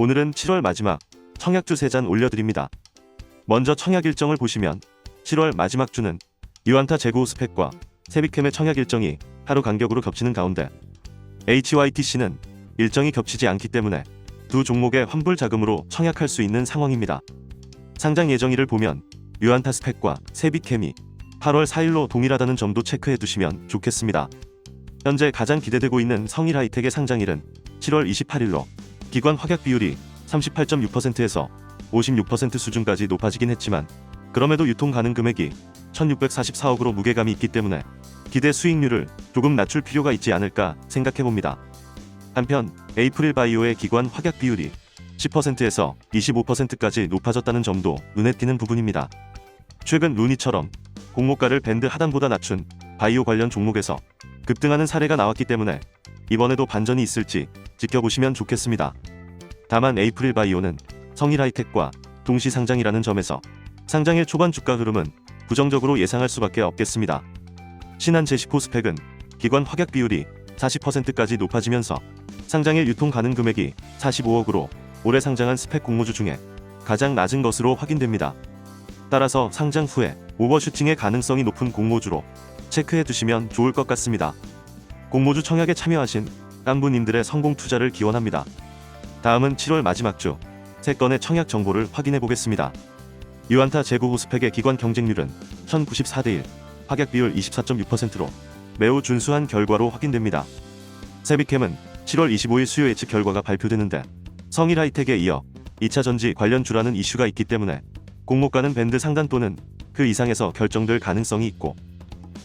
오늘은 7월 마지막 청약주 3잔 올려드립니다. 먼저 청약 일정을 보시면 7월 마지막 주는 유안타 재고 스펙과 세비캠의 청약 일정이 하루 간격으로 겹치는 가운데 HYTC는 일정이 겹치지 않기 때문에 두 종목의 환불 자금으로 청약할 수 있는 상황입니다. 상장 예정일을 보면 유안타 스펙과 세비캠이 8월 4일로 동일하다는 점도 체크해 두시면 좋겠습니다. 현재 가장 기대되고 있는 성일 하이텍의 상장일은 7월 28일로 기관 확약 비율이 38.6%에서 56% 수준까지 높아지긴 했지만 그럼에도 유통 가능 금액이 1644억으로 무게감이 있기 때문에 기대 수익률을 조금 낮출 필요가 있지 않을까 생각해 봅니다. 한편 에이프릴 바이오의 기관 확약 비율이 10%에서 25%까지 높아졌다는 점도 눈에 띄는 부분입니다. 최근 루니처럼 공모가를 밴드 하단보다 낮춘 바이오 관련 종목에서 급등하는 사례가 나왔기 때문에 이번에도 반전이 있을지 지켜보시면 좋겠습니다. 다만 에이프릴 바이오는 성일 하이텍과 동시 상장이라는 점에서 상장일 초반 주가 흐름은 부정적으로 예상할 수밖에 없겠습니다. 신한 제시코 스펙은 기관 확약 비율이 40%까지 높아지면서 상장일 유통 가능 금액이 45억으로 올해 상장한 스펙 공모주 중에 가장 낮은 것으로 확인됩니다. 따라서 상장 후에 오버슈팅의 가능성이 높은 공모주로 체크해 두시면 좋을 것 같습니다. 공모주 청약에 참여하신 깐부님들의 성공 투자를 기원합니다. 다음은 7월 마지막 주 3건의 청약 정보를 확인해 보겠습니다. 유안타 재고 호스펙의 기관 경쟁률은 1094대 1, 확약 비율 24.6%로 매우 준수한 결과로 확인됩니다. 세비캠은 7월 25일 수요 예측 결과가 발표되는데 성일 하이텍에 이어 2차 전지 관련 주라는 이슈가 있기 때문에 공모가는 밴드 상단 또는 그 이상에서 결정될 가능성이 있고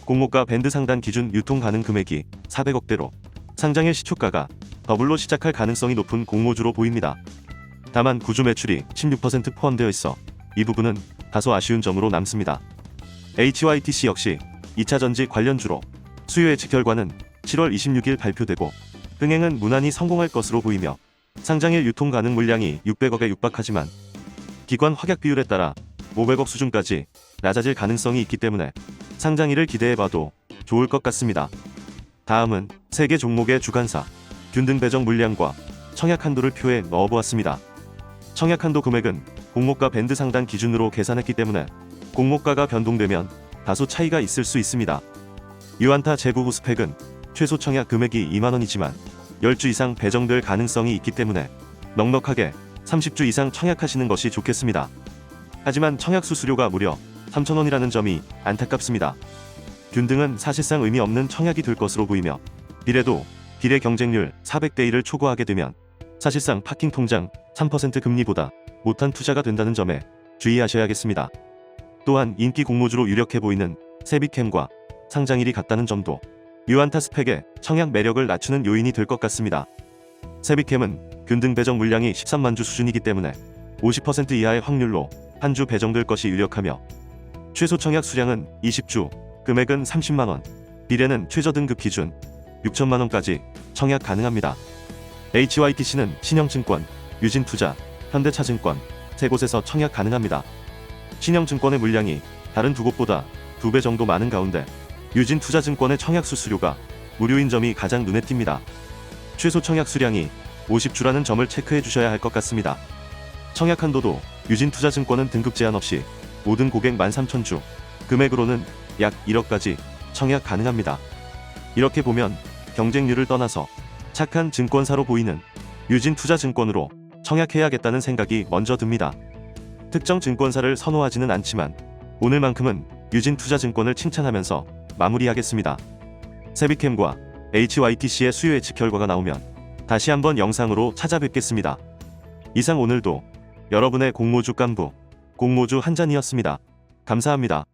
공모가 밴드 상단 기준 유통 가능 금액이 400억대로 상장일 시초가가 더블로 시작할 가능성이 높은 공모주로 보입니다. 다만 구주 매출이 16% 포함되어 있어 이 부분은 다소 아쉬운 점으로 남습니다. HYTC 역시 2차 전지 관련주로 수요 예측 결과는 7월 26일 발표되고 흥행은 무난히 성공할 것으로 보이며 상장일 유통 가능 물량이 600억에 육박하지만 기관 확약 비율에 따라 500억 수준까지 낮아질 가능성이 있기 때문에 상장일을 기대해봐도 좋을 것 같습니다. 다음은 세 개 종목의 주간사 균등 배정 물량과 청약 한도를 표에 넣어보았습니다. 청약 한도 금액은 공모가 밴드 상단 기준으로 계산했기 때문에 공모가가 변동되면 다소 차이가 있을 수 있습니다. 유안타 재고부 스펙은 최소 청약 금액이 2만원이지만 10주 이상 배정될 가능성이 있기 때문에 넉넉하게 30주 이상 청약하시는 것이 좋겠습니다. 하지만 청약 수수료가 무려 3,000원이라는 점이 안타깝습니다. 균등은 사실상 의미 없는 청약이 될 것으로 보이며 비례도 비례 경쟁률 400대 1을 초과하게 되면 사실상 파킹 통장 3% 금리보다 못한 투자가 된다는 점에 주의하셔야겠습니다. 또한 인기 공모주로 유력해 보이는 세비캠과 상장일이 같다는 점도 유안타 스펙의 청약 매력을 낮추는 요인이 될 것 같습니다. 세비캠은 균등 배정 물량이 13만 주 수준이기 때문에 50% 이하의 확률로 한 주 배정될 것이 유력하며 최소 청약 수량은 20주, 금액은 30만 원, 비례는 최저 등급 기준 6천만 원까지 청약 가능합니다. HYTC는 신영증권, 유진투자, 현대차증권 세 곳에서 청약 가능합니다. 신영증권의 물량이 다른 두 곳보다 두 배 정도 많은 가운데 유진투자증권의 청약 수수료가 무료인 점이 가장 눈에 띕니다. 최소 청약 수량이 50주라는 점을 체크해 주셔야 할 것 같습니다. 청약 한도도 유진투자증권은 등급 제한 없이 모든 고객 13,000주, 금액으로는 약 1억까지 청약 가능합니다. 이렇게 보면 경쟁률을 떠나서 착한 증권사로 보이는 유진 투자증권으로 청약해야겠다는 생각이 먼저 듭니다. 특정 증권사를 선호하지는 않지만 오늘만큼은 유진 투자증권을 칭찬하면서 마무리하겠습니다. 세비캠과 HYTC의 수요 예측 결과가 나오면 다시 한번 영상으로 찾아뵙겠습니다. 이상 오늘도 여러분의 공모주 깐부, 공모주 한 잔이었습니다. 감사합니다.